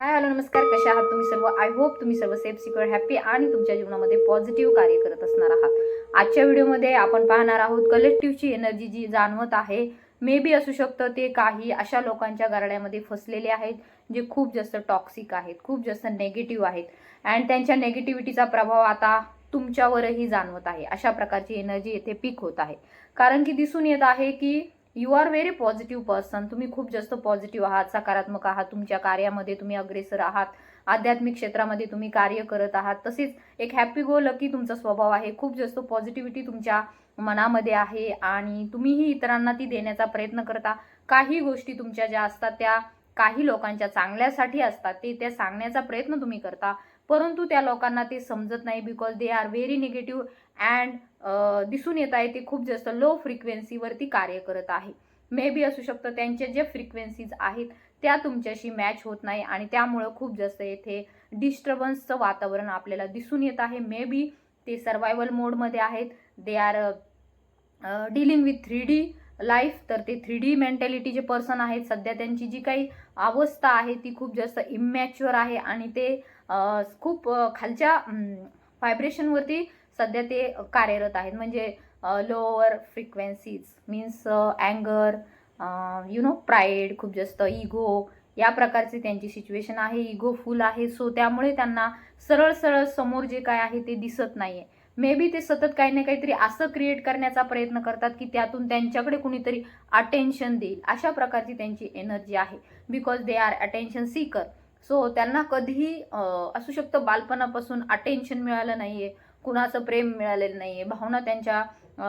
Hi hello नमस्कार. कशा आहात तुम्ही सर्व? आय होप तुम्ही सर्व सेफ सिक्युअर हॅपी आणि तुमच्या जीवनामध्ये पॉझिटिव्ह कार्य करत असणार आहात. आजच्या व्हिडिओमध्ये आपण पाहणार आहोत कलेक्टिव्हची एनर्जी जी जाणवत आहे मे बी असू शकतं ते काही अशा लोकांच्या गारड्यामध्ये फसलेले आहेत जे खूप जास्त टॉक्सिक आहेत खूप जास्त नेगेटिव्ह आहेत. अँड त्यांच्या नेगेटिव्हिटीचा प्रभाव आता तुमच्यावरही जाणवत आहे. अशा प्रकारची एनर्जी येथे पीक होत आहे. कारण की दिसून येत आहे की you are very positive person तुम्ही खूप जास्त पॉझिटिव्ह आहात सकारात्मक आहात तुमच्या कार्यामध्ये तुम्ही अग्रेसर आहात आध्यात्मिक क्षेत्रामध्ये तुम्ही कार्य करत आहात. तसेच एक हॅपी गो लकी तुमचा स्वभाव आहे. खूप जास्त पॉझिटिव्हिटी तुमच्या मनामध्ये आहे आणि तुम्हीही इतरांना ती देण्याचा प्रयत्न करता. काही गोष्टी तुमच्या ज्या असतात त्या काही लोकांच्या चांगल्यासाठी असतात. ते त्या सांगण्याचा प्रयत्न तुम्ही करता. परंतु त्या लोकांना ते समजत नाही because they are very negative and दिसून येत आहे ते खूप जास्त लो फ्रिक्वेन्सीवरती कार्य करत आहे. मे बी असू शकतं त्यांचे जे फ्रिक्वेन्सीज आहेत त्या तुमच्याशी मॅच होत नाही आणि त्यामुळं खूप जास्त येथे डिस्टर्बन्सचं वातावरण आपल्याला दिसून येत आहे. मे बी ते सर्वायवल मोडमध्ये आहेत. They are dealing with three D life तर ते थ्री डी मेंटॅलिटी जे पर्सन आहेत सध्या त्यांची जी काही अवस्था आहे ती खूप जास्त इमॅच्युअर आहे आणि ते खूप खालच्या व्हायब्रेशनवरती सध्या ते कार्यरत आहेत. म्हणजे लोअर फ्रिक्वेन्सीज मीन्स अँगर यु नो प्राईड खूप जास्त इगो या प्रकारची त्यांची सिच्युएशन आहे. इगो फुल आहे. सो त्यामुळे त्यांना सरळ सरळ समोर जे काय आहे ते दिसत नाही आहे मे बी ते सतत काही ना काहीतरी असं क्रिएट करण्याचा प्रयत्न करतात की त्यातून त्यांच्याकडे कुणीतरी अटेन्शन देईल. अशा प्रकारची त्यांची एनर्जी आहे. Because they are attention seeker so त्यांना कधीही असू शकतं बालपणापासून अटेन्शन मिळालं नाही आहे कुणाचं प्रेम मिळालेलं नाही आहे भावना त्यांच्या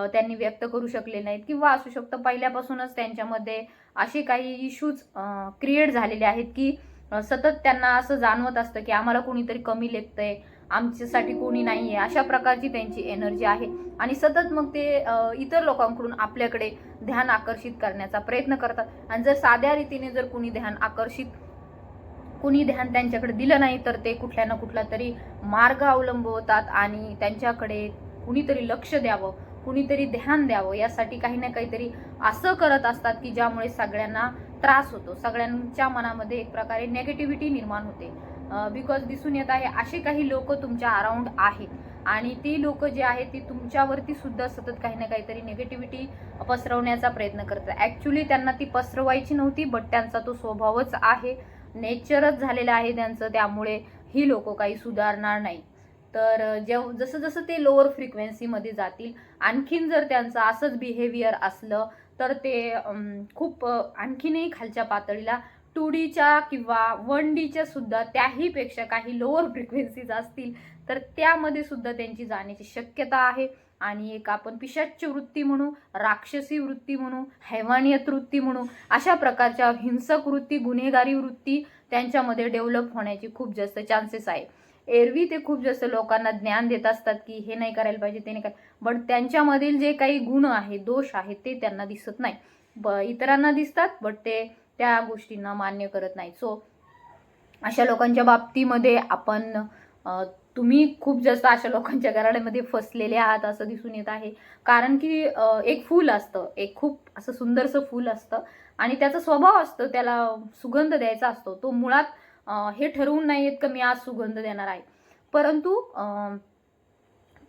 त्यांनी व्यक्त करू शकले नाहीत किंवा असू शकतं पहिल्यापासूनच त्यांच्यामध्ये असे काही इश्यूज क्रिएट झालेले आहेत की सतत त्यांना असं जाणवत असतं की आम्हाला कोणीतरी कमी लेखतंय आमच्यासाठी कोणी नाही आहे अशा प्रकारची त्यांची एनर्जी आहे. आणि सतत मग ते इतर लोकांकडून आपल्याकडे ध्यान आकर्षित करण्याचा प्रयत्न करतात. आणि जर साध्या रीतीने जर कुणी ध्यान आकर्षित कुणी ध्यान त्यांच्याकडे दिलं नाही तर ते कुठल्या ना कुठला तरी मार्ग अवलंबवतात आणि त्यांच्याकडे कुणीतरी लक्ष द्यावं कुणीतरी ध्यान द्यावं. यासाठी काही ना काहीतरी असं करत असतात की ज्यामुळे सगळ्यांना त्रास होतो. सगळ्यांच्या मनामध्ये एक प्रकारे नेगेटिव्हिटी निर्माण होते. बिकॉज दिसून येत आहे असे काही लोक तुमच्या अराउंड आहेत. आणि ती लोक जे आहेत ती तुमच्यावरती सुद्धा सतत काही ना काहीतरी निगेटिव्हिटी पसरवण्याचा प्रयत्न करतात. ॲक्च्युली त्यांना ती पसरवायची नव्हती बट त्यांचा तो स्वभावच आहे. नेचरच झालेलं आहे त्यांचं त्यामुळे ही लोक काही सुधारणार नाही. तर जेव जसं जसं ते लोअर फ्रिक्वेन्सीमध्ये जातील आणखीन जर त्यांचं असंच बिहेवियर असलं तर ते खूप आणखीनही खालच्या पातळीला टू डीच्या किंवा वन डीच्या सुद्धा त्याहीपेक्षा काही लोअर फ्रिक्वेन्सीज असतील तर त्यामध्ये सुद्धा त्यांची जाण्याची शक्यता आहे. आणि एक आपण पिशाच्य वृत्ती म्हणू राक्षसी वृत्ती म्हणू हैवानियत वृत्ती म्हणू अशा प्रकारच्या हिंसक वृत्ती गुन्हेगारी वृत्ती त्यांच्यामध्ये डेव्हलप होण्याची खूप जास्त चान्सेस आहे. एरवी ते खूप जास्त लोकांना ज्ञान देत असतात की हे नाही करायला पाहिजे ते नाही करायला बट त्यांच्यामधील जे काही गुण आहे दोष आहेत ते त्यांना दिसत नाही. ब इतरांना दिसतात बट ते त्या गोष्टींना मान्य करत नाही सो अशा लोकांच्या बाबतीमध्ये आपण तुम्ही खूप जास्त अशा लोकांच्या गराड्यामध्ये फसलेले आहात असं दिसून येत आहे. कारण की एक फूल असतं. एक खूप असं सुंदरसं फूल असतं. आणि त्याचा स्वभाव असतो त्याला सुगंध द्यायचा असतो. तो मुळात हे ठरवून नाही येत का मी आज सुगंध देणार आहे. परंतु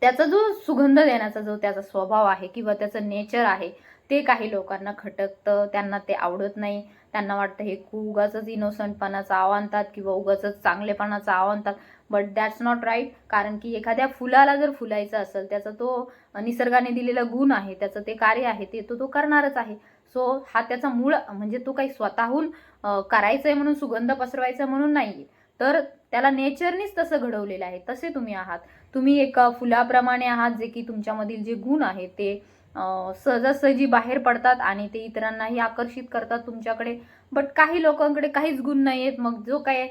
त्याचा जो सुगंध देण्याचा जो त्याचा स्वभाव आहे किंवा त्याचं नेचर आहे ते काही लोकांना खटकतं. त्यांना ते आवडत नाही. त्यांना वाटतं हे उगाच इनोसंटपणाचं आव्हानतात किंवा उगाच चांगलेपणाचं आव्हानतात बट दॅट्स नॉट राईट कारण की एखाद्या फुलाला जर फुलायचं असेल त्याचा तो निसर्गाने दिलेला गुण आहे त्याचं ते कार्य आहे ते तो तो करणारच आहे. सो हा त्याचा मूळ म्हणजे तो काही स्वतःहून करायचं आहे म्हणून सुगंध पसरवायचा म्हणून नाहीये. तर त्याला नेचरनीच तसं घडवलेलं आहे. तसे तुम्ही आहात. तुम्ही एका फुलाप्रमाणे आहात जे की तुमच्यामधील जे गुण आहेत ते सहजासहजी बाहेर पडतात आणि ते इतरांनाही आकर्षित करतात तुमच्याकडे. बट काही लोकांकडे काहीच गुण नाही आहेत मग जो काय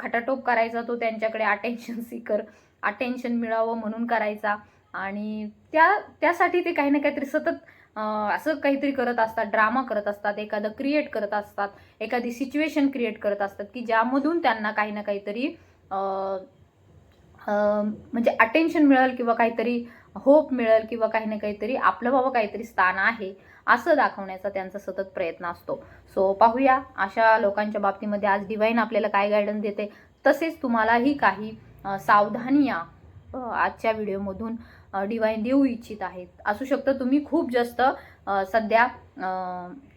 खटाटोप करायचा तो त्यांच्याकडे अटेन्शन सीकर अटेन्शन मिळावं म्हणून करायचा. आणि त्या त्यासाठी ते काही ना काहीतरी सतत असं काहीतरी करत असतात ड्रामा करत असतात एखादं क्रिएट करत असतात एखादी सिच्युएशन क्रिएट करत असतात की ज्यामधून त्यांना काही ना काहीतरी म्हणजे अटेन्शन मिळेल किंवा काहीतरी होप मिळेल किंवा काही ना काहीतरी आपलं बाबा काहीतरी स्थान आहे. असं दाखवण्याचा त्यांचा सतत प्रयत्न असतो. सो पाहूया अशा लोकांच्या बाबतीमध्ये आज डिवाईन आपल्याला काय गायडन्स देते? तसेच तुम्हालाही काही सावधानिया आजच्या व्हिडिओमधून डिवाईन देऊ इच्छित आहेत. असू शकतं तुम्ही खूप जास्त सध्या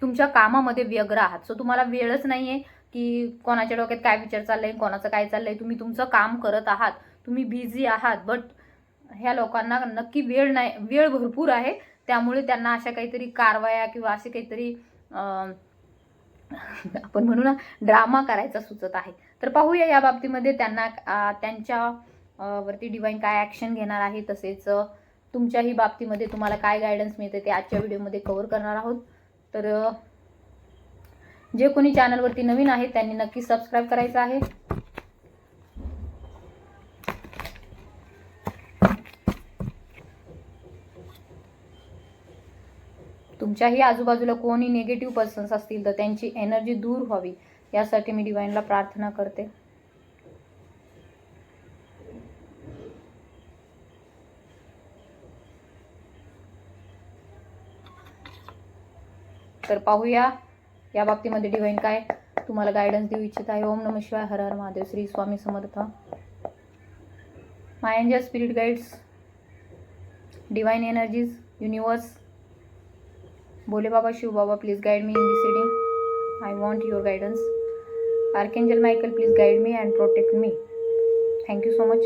तुमच्या कामामध्ये व्यग्र आहात. सो तुम्हाला वेळच नाही आहे की कोणाच्या डोक्यात काय विचार चाललाय कोणाचं काय चाललंय. तुम्ही तुमचं काम करत आहात. तुम्ही बिझी आहात. बट ह्या लोकांना नक्की वेळ नाही वेळ भरपूर आहे. त्यामुळे त्यांना अशा काहीतरी कारवाया किंवा असे काहीतरी आपण म्हणू ना ड्रामा करायचा सुचत आहे. तर पाहूया या बाबतीमध्ये त्यांना त्यांच्या वरती डिवाईन काय ॲक्शन घेणार आहे तसेच तुमच्याही बाबतीमध्ये तुम्हाला काय गायडन्स मिळते ते आजच्या व्हिडिओमध्ये कव्हर करणार आहोत. तर जे कोणी चॅनलवरती नवीन आहे त्यांनी नक्की सबस्क्राईब करायचं आहे. तुमच्याही आजूबाजूला कोणी निगेटिव्ह पर्सन्स असतील तर त्यांची एनर्जी दूर व्हावी. यासाठी मी डिवाईनला प्रार्थना करते. तर पाहूया या बाबतीमध्ये डिवाईन काय तुम्हाला गायडन्स देऊ इच्छित आहे. ओम नम शिवाय हर हर Mahadev. Shri Swami Samarth. My angel spirit guides divine energies universe बोले, बाबा, Shiv Baba please guide me in this reading I want your guidance archangel Michael please guide me and protect me thank you so much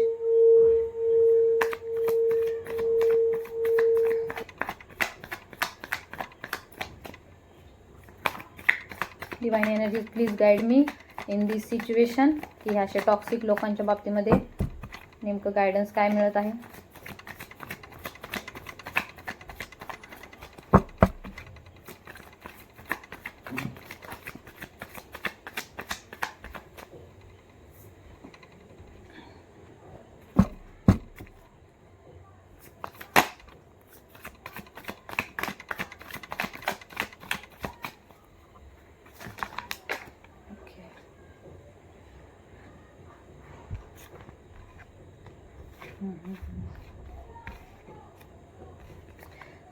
divine energy please guide me in this situation की ह्या अशा toxic लोकांच्या बाबतीमध्ये नेमकं guidance काय मिळत आहे?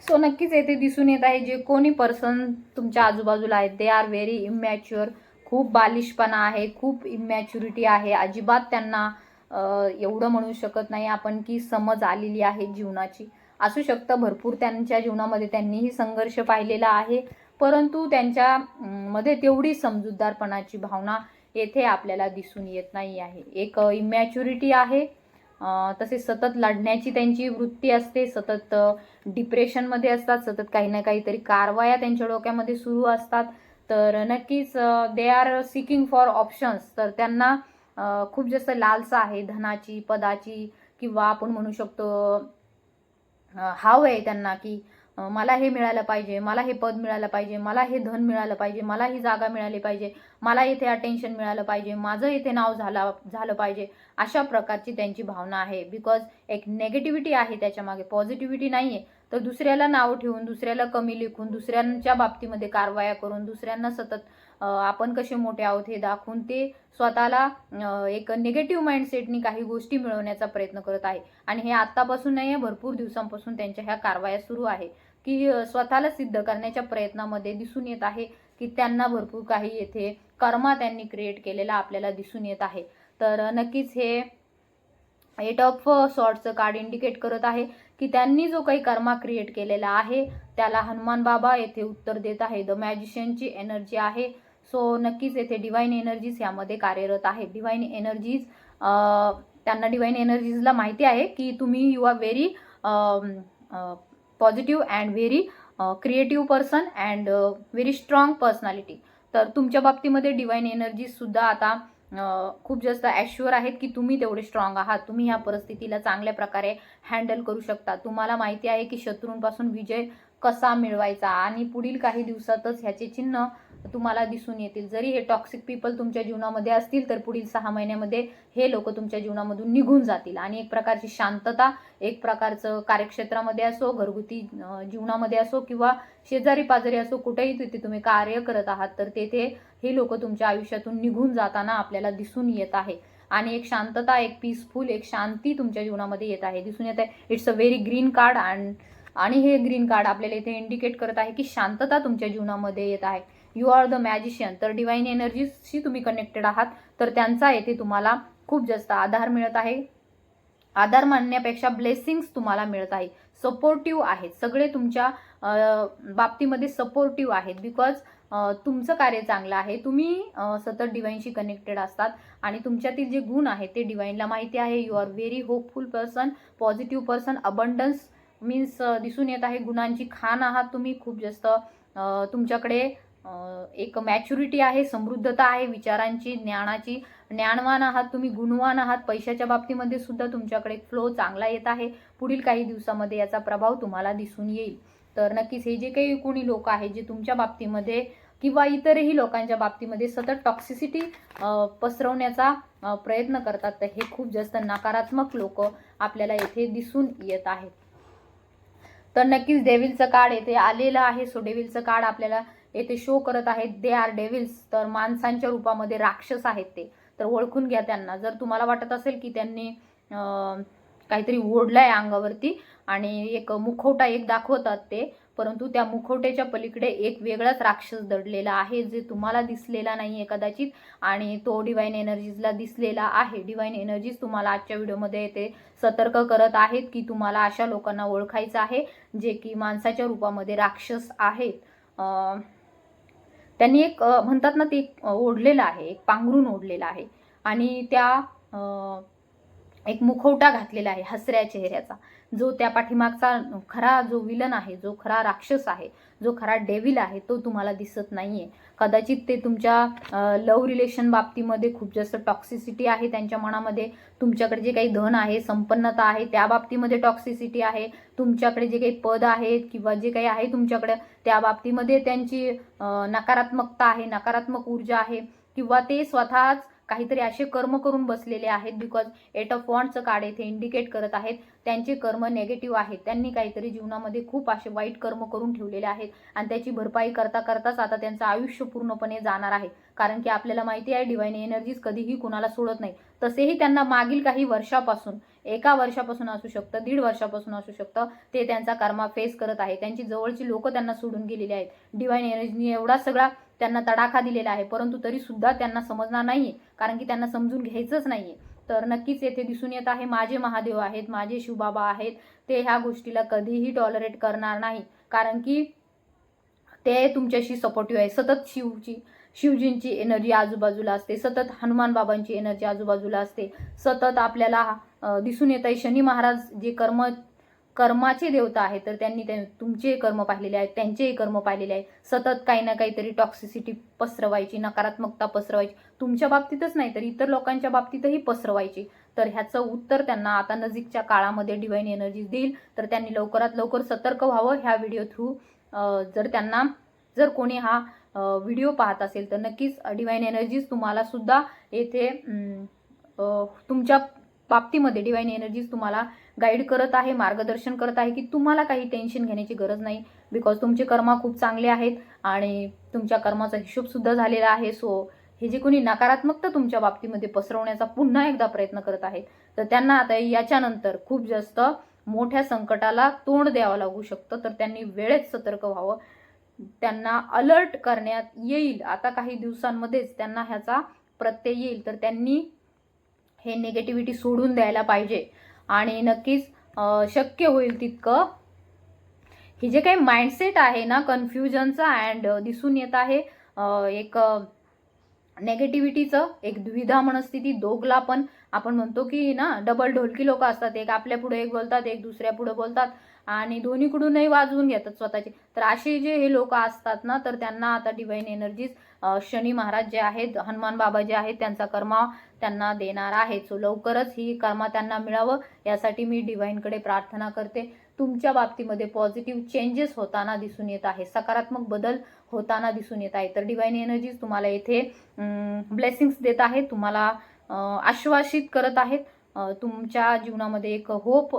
So नक्कीच येथे दिसून येत आहे जे कोणी पर्सन तुमच्या आजूबाजूला आहेत दे आर व्हेरी इमॅच्युअर खूप बालिशपणा आहे खूप इमॅच्युरिटी आहे. अजिबात त्यांना एवढं म्हणू शकत नाही आपण की समज आलेली आहे जीवनाची. असू शकतं भरपूर त्यांच्या जीवनामध्ये त्यांनीही संघर्ष पाहिलेला आहे परंतु त्यांच्या मध्ये तेवढी समजूतदारपणाची भावना येथे आपल्याला दिसून येत नाही आहे. एक इमॅच्युरिटी आहे. तसेच सतत लढण्याची त्यांची वृत्ती असते सतत डिप्रेशनमध्ये असतात सतत काही ना काहीतरी कारवाया त्यांच्या डोक्यामध्ये सुरू असतात. तर नक्कीच they are seeking for options तर त्यांना खूप जास्त लालसा आहे धनाची पदाची किंवा आपण म्हणू शकतो हाव आहे त्यांना की मला हे मिळालं पाहिजे मला हे पद मिळालं पाहिजे मला हे धन मिळालं पाहिजे मला ही जागा मिळाली पाहिजे मला इथे अटेन्शन मिळालं पाहिजे माझं इथे नाव झाला झालं पाहिजे अशा प्रकारची त्यांची भावना आहे. बिकॉज एक नेगेटिव्हिटी आहे त्याच्यामागे पॉझिटिव्हिटी नाही आहे तर दुसऱ्याला नाव ठेवून दुसऱ्याला कमी लिखून दुसऱ्यांच्या बाबतीमध्ये कारवाया करून दुसऱ्यांना सतत आपण कसे मोठे आहोत हे दाखवून ते स्वतःला एक निगेटिव्ह माइंडसेटनी काही गोष्टी मिळवण्याचा प्रयत्न करत आहे. आणि हे आत्तापासून नाही आहे भरपूर दिवसांपासून त्यांच्या ह्या कारवाया सुरू आहे. की स्वतःला सिद्ध करण्याच्या प्रयत्नामध्ये दिसून येत आहे की त्यांना भरपूर काही येथे कर्मा त्यांनी क्रिएट केलेला आपल्याला दिसून येत आहे. तर नक्कीच हे एट ऑफ सॉर्टचं कार्ड इंडिकेट करत आहे की त्यांनी जो काही कर्मा क्रिएट केलेला आहे त्याला हनुमान बाबा येथे उत्तर देत आहे. द मॅजिशियनची एनर्जी आहे. सो नक्कीच येथे डिवाईन एनर्जीज यामध्ये कार्यरत आहे. डिवाईन एनर्जीज त्यांना डिवाईन एनर्जीजला माहिती आहे की तुम्ही you are very positive and very creative person and very strong personality. तर तुमच्या बाबतीमध्ये डिवाईन एनर्जीसुद्धा आता खूप जास्त ॲश्युअर आहेत की तुम्ही तेवढे स्ट्रॉंग आहात. तुम्ही ह्या परिस्थितीला चांगल्या प्रकारे हँडल करू शकता. तुम्हाला माहिती आहे की शत्रूंपासून विजय कसा मिळवायचा आणि पुढील काही दिवसातच ह्याचे चिन्ह तुम्हाला दिसून येतील. जरी हे टॉक्सिक पीपल तुमच्या जीवनामध्ये असतील तर पुढील सहा महिन्यामध्ये हे लोक तुमच्या जीवनामधून निघून जातील. आणि एक प्रकारची शांतता एक प्रकारचं कार्यक्षेत्रामध्ये असो घरगुती जीवनामध्ये असो किंवा शेजारी पाजारी असो कुठेही तिथे तुम्ही कार्य करत आहात तर तेथे हे लोक तुमच्या आयुष्यातून निघून जाताना आपल्याला दिसून येत आहे. आणि एक शांतता एक पीसफुल एक शांती तुमच्या जीवनामध्ये येत आहे. दिसून येत आहे. It's a very green card and आणि हे ग्रीन कार्ड आपल्याला इथे इंडिकेट करत आहे की शांतता तुमच्या जीवनामध्ये येत आहे. यू आर द मॅजिशियन तर डिवाईन एनर्जीशी तुम्ही कनेक्टेड आहात. तर त्यांचा येथे तुम्हाला खूप जास्त आधार मिळत आहे. आधार मानण्यापेक्षा ब्लेसिंग्स तुम्हाला मिळत आहे. सपोर्टिव्ह आहेत. सगळे तुमच्या बाबतीमध्ये सपोर्टिव्ह आहेत. बिकॉज तुमचं कार्य चांगलं आहे. तुम्ही सतत डिवाईनशी कनेक्टेड असतात. आणि तुमच्यातील जे गुण आहेत ते डिवाईनला माहिती आहे. You are very hopeful person positive person abundance means दिसून येत आहे गुणांची खाण आहात तुम्ही. खूप जास्त तुमच्याकडे एक मॅच्युरिटी आहे समृद्धता आहे विचारांची ज्ञानाची. ज्ञानवान आहात तुम्ही गुणवान आहात. पैशाच्या बाबतीमध्ये सुद्धा तुमच्याकडे फ्लो चांगला येत आहे. पुढील काही दिवसामध्ये याचा प्रभाव तुम्हाला दिसून येईल. तर नक्कीच हे जे काही कोणी लोक आहेत जे तुमच्या बाबतीमध्ये किंवा इतरही लोकांच्या बाबतीमध्ये सतत टॉक्सिसिटी पसरवण्याचा प्रयत्न करतात तर हे खूप जास्त नकारात्मक लोक आपल्याला येथे दिसून येत आहेत. तर नक्कीच डेव्हिलचं कार्ड येथे आलेलं आहे. सो डेव्हिलचं कार्ड आपल्याला येथे शो करत आहेत. दे आर डेव्हिल्स तर माणसांच्या रूपामध्ये राक्षस आहेत ते. तर ओळखून घ्या त्यांना. जर तुम्हाला वाटत असेल की त्यांनी काहीतरी ओढलं आहे अंगावरती आणि एक मुखवटा एक दाखवतात ते परंतु त्या मुखवट्याच्या पलीकडे एक वेगळाच राक्षस दडलेला आहे जे तुम्हाला दिसलेला नाही आहे कदाचित आणि तो डिवाईन एनर्जीजला दिसलेला आहे. डिवाईन एनर्जीज तुम्हाला आजच्या व्हिडिओमध्ये ते सतर्क करत आहेत की तुम्हाला अशा लोकांना ओळखायचं आहे जे की माणसाच्या रूपामध्ये राक्षस आहेत. त्यांनी एक म्हणतात ना ते एक ओढलेलं आहे एक पांघरून ओढलेलं आहे. आणि त्या एक मुखवटा घातलेला आहे हसऱ्या चेहऱ्याचा. जो त्या पाठीमागचा खरा जो विलन आहे जो खरा राक्षस आहे जो खरा डेव्हिल आहे तो तुम्हाला दिसत नाही आहे कदाचित ते तुमच्या लव रिलेशन बाबतीमध्ये खूप जास्त टॉक्सिसिटी आहे त्यांच्या मनामध्ये तुमच्याकडे जे काही धन आहे संपन्नता आहे त्या बाबतीमध्ये टॉक्सिसिटी आहे तुमच्याकडे जे काही पद आहेत किंवा जे काही आहे तुमच्याकडे त्या बाबतीमध्ये त्यांची नकारात्मकता आहे नकारात्मक ऊर्जा आहे किंवा ते स्वतःच काहीतरी असे कर्म करून बसलेले आहेत बिकॉज एट ऑफ वॉन्टचं कार्ड येथे इंडिकेट करत आहेत. त्यांचे कर्म नेगेटिव्ह आहेत. त्यांनी काहीतरी जीवनामध्ये खूप असे वाईट कर्म करून ठेवलेले आहेत. आणि त्याची भरपाई करता करताच आता त्यांचं आयुष्य पूर्णपणे जाणार आहे. कारण की आपल्याला माहिती आहे डिवाईन एनर्जीज कधीही कुणाला सोडत नाही. तसेही त्यांना मागील काही वर्षापासून एका वर्षापासून असू शकतं दीड वर्षापासून असू शकतं ते त्यांचा कर्मा फेस करत आहे. त्यांची जवळची लोक त्यांना सोडून गेलेली आहेत. डिवाईन एनर्जीने एवढा सगळा त्यांना तडाखा दिलेला आहे. परंतु तरी सुद्धा त्यांना समजणार नाहीये. कारण की त्यांना समजून घ्यायचंच नाहीये. तर नक्कीच येथे दिसून येत आहे माझे महादेव आहेत माझे शिवबाबा आहेत. ते ह्या गोष्टीला कधीही टॉलरेट करणार नाही. कारण की ते तुमच्याशी सपोर्टिव्ह आहे. सतत शिवची शिवजींची एनर्जी आजूबाजूला असते. सतत हनुमान बाबांची एनर्जी आजूबाजूला असते. सतत आपल्याला दिसून येत आहे शनी महाराज जे कर्म कर्माचे देवता आहे तर त्यांनी ते तुमचे कर्म पाहिलेले आहेत त्यांचेही कर्म पाहिलेले आहेत. सतत काही ना काहीतरी टॉक्सिसिटी पसरवायची नकारात्मकता पसरवायची. तुमच्या बाबतीतच नाही तर इतर लोकांच्या बाबतीतही पसरवायची. तर ह्याचं उत्तर त्यांना आता नजीकच्या काळामध्ये डिवाईन एनर्जी देईल. तर त्यांनी लवकरात लवकर सतर्क व्हावं ह्या व्हिडिओ थ्रू जर त्यांना जर कोणी हा व्हिडिओ पाहत असेल तर नक्कीच डिवाईन एनर्जीज तुम्हाला सुद्धा येथे तुमच्या बाबतीमध्ये डिवाईन एनर्जीज तुम्हाला गाईड करत आहे मार्गदर्शन करत आहे की तुम्हाला काही टेन्शन घेण्याची गरज नाही. बिकॉज तुमचे कर्मा खूप चांगले आहेत आणि तुमच्या कर्माचा हिशोबसुद्धा झालेला आहे. सो हे जे कोणी नकारात्मकता तुमच्या बाबतीमध्ये पसरवण्याचा पुन्हा एकदा प्रयत्न करत आहेत तर त्यांना आता याच्यानंतर खूप जास्त मोठ्या संकटाला तोंड द्यावं लागू शकतं. तर त्यांनी वेळेत सतर्क व्हावं. त्यांना अलर्ट करण्यात येईल. आता काही दिवसांमध्येच त्यांना ह्याचा प्रत्यय येईल. तर त्यांनी हे निगेटिव्हिटी सोडून द्यायला पाहिजे. आणि नक्कीच अं, शक्य होईल तितकं. हे जे काही माइंडसेट आहे ना कन्फ्युजनचं अँड दिसून येत आहे एक नेगेटिव्हिटीचं एक द्विधा मनस्थिती दोघला पण आपण म्हणतो की ना डबल ढोलकी लोक असतात. एक आपल्या पुढे एक बोलतात एक दुसऱ्या पुढे बोलतात. आणि दोन्हीकडूनही वाजवून घेतात स्वतःचे. तर असे जे हे लोक असतात ना तर त्यांना आता डिवाईन एनर्जीज शनी महाराज जे आहेत हनुमान बाबा जे आहेत त्यांचा कर्मा त्यांना देणार आहे. सो लवकरच ही कर्मा त्यांना मिळावं यासाठी मी डिवाईनकडे प्रार्थना करते. तुमच्या बाबतीमध्ये पॉझिटिव्ह चेंजेस होताना दिसून येत आहे सकारात्मक बदल होताना दिसून येत आहे. तर डिवाईन एनर्जीज तुम्हाला येथे ब्लेसिंग्स देत आहेत तुम्हाला आश्वासित करत आहेत. तुमच्या जीवनामध्ये एक होप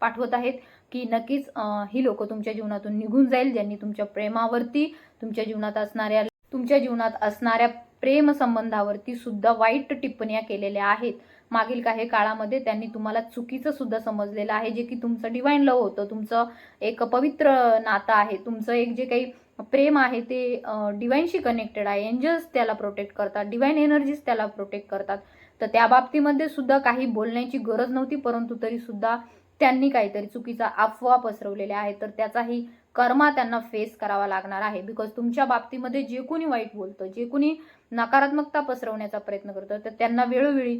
पाठवत आहेत. की नक्कीच ही लोक तुमच्या जीवनातून निघून जाईल ज्यांनी तुमच्या प्रेमावरती तुमच्या जीवनात असणाऱ्या तुमच्या जीवनात असणाऱ्या प्रेम संबंधावरती सुद्धा वाईट टिप्पण्या केलेल्या आहेत. मागील काही काळामध्ये त्यांनी तुम्हाला चुकीचं सुद्धा समजलेलं आहे जे की तुमचं डिवाईन लव होतं तुमचं एक पवित्र नातं आहे तुमचं एक जे काही प्रेम आहे ते डिवाईनशी कनेक्टेड आहे. एंजल्स त्याला प्रोटेक्ट करतात डिवाईन एनर्जीज त्याला प्रोटेक्ट करतात. तर त्या बाबतीमध्ये सुद्धा काही बोलण्याची गरज नव्हती परंतु तरी सुद्धा त्यांनी काहीतरी चुकीचा अफवा पसरवलेल्या आहेत तर त्याचाही कर्मा त्यांना फेस करावा लागणार आहे. बिकॉज तुमच्या बाबतीमध्ये जे कोणी वाईट बोलतं जे कोणी नकारात्मकता पसरवण्याचा प्रयत्न करतं तर त्यांना वेळोवेळी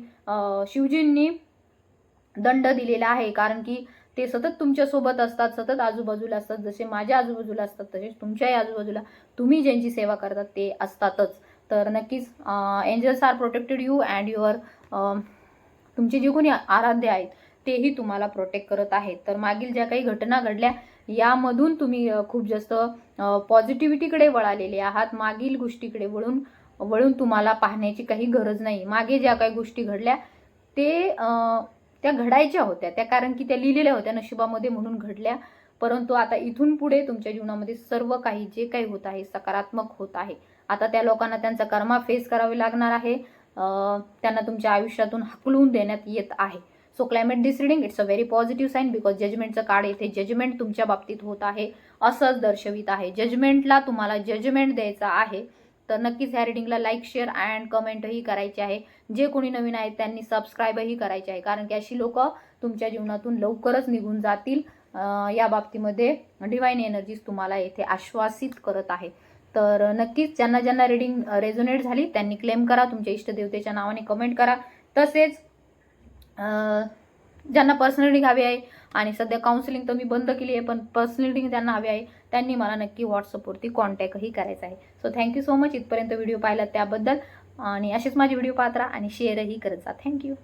शिवजींनी दंड दिलेला आहे. कारण की ते सतत तुमच्यासोबत असतात सतत आजूबाजूला असतात. जसे माझ्या आजूबाजूला असतात तसेच तुमच्याही आजूबाजूला तुम्ही ज्यांची सेवा करतात ते असतातच. तर नक्कीच angels are protected you and your तुमचे जे कोणी आराध्य आहेत तेही तुम्हाला प्रोटेक्ट करत आहेत तर मागील ज्या काही घटना घडल्या यामधून तुम्ही खूप जास्त पॉझिटिव्हिटीकडे वळालेले आहात. मागील गोष्टीकडे वळून वळून तुम्हाला पाहण्याची काही गरज नाही. मागे ज्या काही गोष्टी घडल्या ते त्या घडायच्या होत्या. त्या कारण की त्या लिहिलेल्या होत्या नशिबामध्ये म्हणून घडल्या. परंतु आता इथून पुढे तुमच्या जीवनामध्ये सर्व काही जे काही होत आहे सकारात्मक होत आहे. आता त्या लोकांना त्यांचा कर्मा फेस करावे लागणार आहे. त्यांना तुमच्या आयुष्यातून हकलून देण्यात येत आहे. So climate this reading it's a very positive sign because जजमेंटचं card येथे जजमेंट तुमच्या बाबतीत होत आहे असंच दर्शवित आहे. जजमेंटला तुम्हाला जजमेंट द्यायचा आहे तर नक्कीच ह्या रिडिंगला लाईक शेअर अँड कमेंटही करायचे आहे. जे कोणी नवीन आहेत त्यांनी सबस्क्राईबही करायचे आहे. कारण की अशी लोक तुमच्या जीवनातून लवकरच निघून जातील. या बाबतीमध्ये डिवाईन एनर्जीज तुम्हाला येथे आश्वासित करत आहे. तर नक्कीच ज्यांना ज्यांना रिडिंग रेझोनेट झाली त्यांनी क्लेम करा. तुमच्या इष्टदेवतेच्या नावाने कमेंट करा. तसेच ज्यांना पर्सनल रिडिंग हवी आहे आणि सध्या काउन्सिलिंग तर मी बंद केली आहे पण पर्सनल रिडिंग ज्यांना हवी आहे त्यांनी मला नक्की व्हॉट्सअपवरती कॉन्टॅक्टही करायचा आहे. So thank you so much इथपर्यंत व्हिडिओ पाहिला त्याबद्दल. आणि असेच माझे व्हिडिओ पाहत राहा आणि शेअरही करत जा. थँक्यू